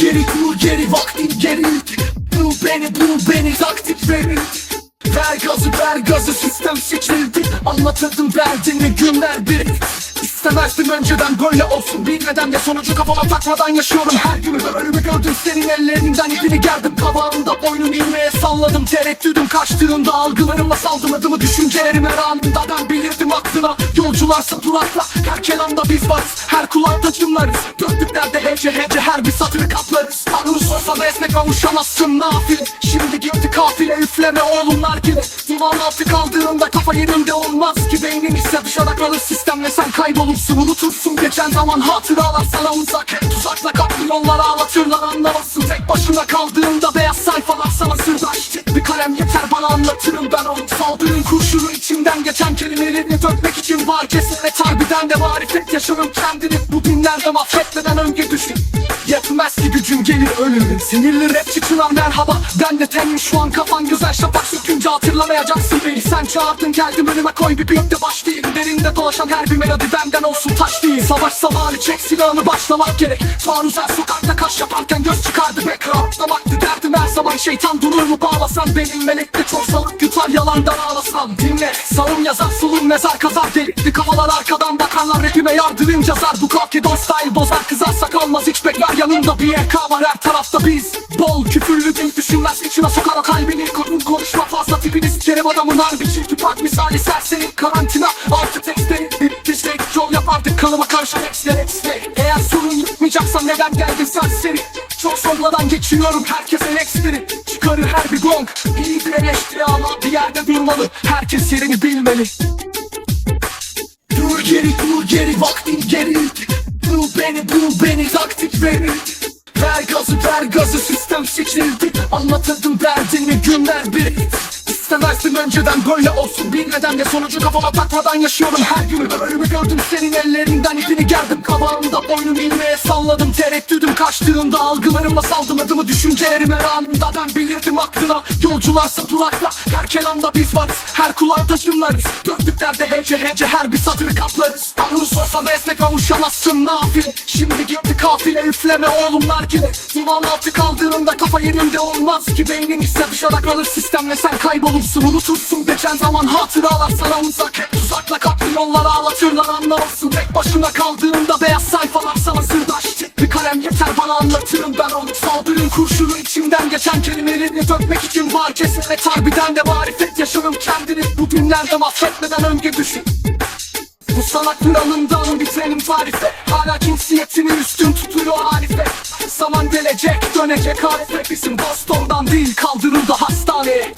geri dur geri vaktin geri Bul beni bul beni taktik verin Ver gazı ver gazı sistem seçildi. Anlatırdım derdini günler bir. İstemezdim önceden böyle olsun. Bilmeden de sonucu kafama takmadan yaşıyorum. Her günü Ölümü gördüm senin ellerinden ipini gerdim. Kabağımda boynum ilmeğe salladım Tereddüdüm. Kaçtığında algılarımla saldım adımı Düşüncelerime ben bilirdim aklına Yolcularsa durakla her kelamda biz varız. Her kulakta çınlarız Dörtlüklerde hece hece her bir satırı kaplarız. Tanrı sorsa da esnek kavuşamazsın nafile. Şimdi gitti kafile üfleme oğlumlar gibi. Duman altı kaldığında kafa yerinde olmaz ki. Beynin ise dışarıda kalır sistemle sen kaybolursun Unutursun. Geçen zaman hatıralar sana uzak. Tuzakla kaplı yollar ağlatırlar anlamazsın. Tek başına kaldığında beyaz sayfalar sana sırdaş. Bir kalem yeter bana anlatırım ben onu. Saldırın kurşunu geçen kelimeleri dökmek için var. Cesaret harbiden de marifet yaşarım kendini. Bu dinlerde mahvetmeden önce düşün. Yetmez ki gücün gelir ölümün. Sinirli rapçi çınar merhaba. Ben de tenim şu an kafan güzel şafak sökünce hatırlamayacaksın beni. Sen çağırdın geldim önüme koy bir büyük de başlayayım Derinde dolaşan her bir melodi benden olsun taş değil. Savaş zamanı çek silahını başlamak gerek. Taarruzer sokakta kaş yaparken göz çıkardı be Rahatlamaktı derdim her zaman. Şeytan durur mu bağlasan Benim melekte çok salık yutar yalandan ağlasan Dinle sağım yazar solum mezar kazar. Delikli kafalar arkadan bakarlar rapime yardırım yazar Bu kalki don style bozar kızarsak olmaz hiç bekler yanımda bir EK var her tarafta biz. Bol küfürlü dil düşünmez içine sokar o kalbini Korkun konuşma fazla tipiniz Kerem adamın harbici tüpak misali serseri Karantina. Altı tekstleri bitti şey Yol yapardık kanıma karşı eksler eksler Eğer sorun yıkmayacaksan neden geldin serseri Çok sormadan geçiyorum herkese eksteri Çıkarır her bir gong. İyi bir eleştiri ama bir yerde durmalı. Herkes yerini bilmeli. Dur geri dur geri vaktin geri. Bul beni bul beni taktik verin Ver gazı ver gazı sistem seçildi Anlatırdım derdini günler bir İstemezdim önceden böyle olsun. Bilmeden de sonucu kafama takmadan yaşıyorum. Her günü Ölümü gördüm. Senin ellerinden ipini gerdim. Kabağımda boynum ilmeğe salladım. Tereddüdüm kaçtığında algılarımla saldım. Adımı Düşüncelerime anında ben bilirdim aklına. Yolcularsa durakla her kelamda biz varız. Her kulakta çınlarız Dörtlüklerde hece hece her bir satırı kaplarız. Tanrı sorsa da esnek kavuşamazsın nafile Şimdi gitti kafile üfleme oğlumlar gibi. Duman altı kaldığında kafa yerinde olmaz ki. Beynin ise dışarıda kalır sistemle. Sen kaybolursun Unutursun geçen zaman hatıralar sana uzak. Hep tuzakla kaplı yollar ağlatırlar anlamazsın Tek başına kaldığında beyaz sayfalar sana sırdaş. Bir kalem yeter bana anlatırım. Ben onu Saldırın kurşunu içimden geçen kelimeleri dökmek için var Cesaret harbiden de marifet yaşarım kendini. Bu günlerde mahvetmeden önce düşün. Bu sanat kralından bitenim tarife. Hala cinsiyetini üstün tutuyor harife Zaman gelecek dönecek harife Bizim Boston'dan değil kaldırıldı hastaneye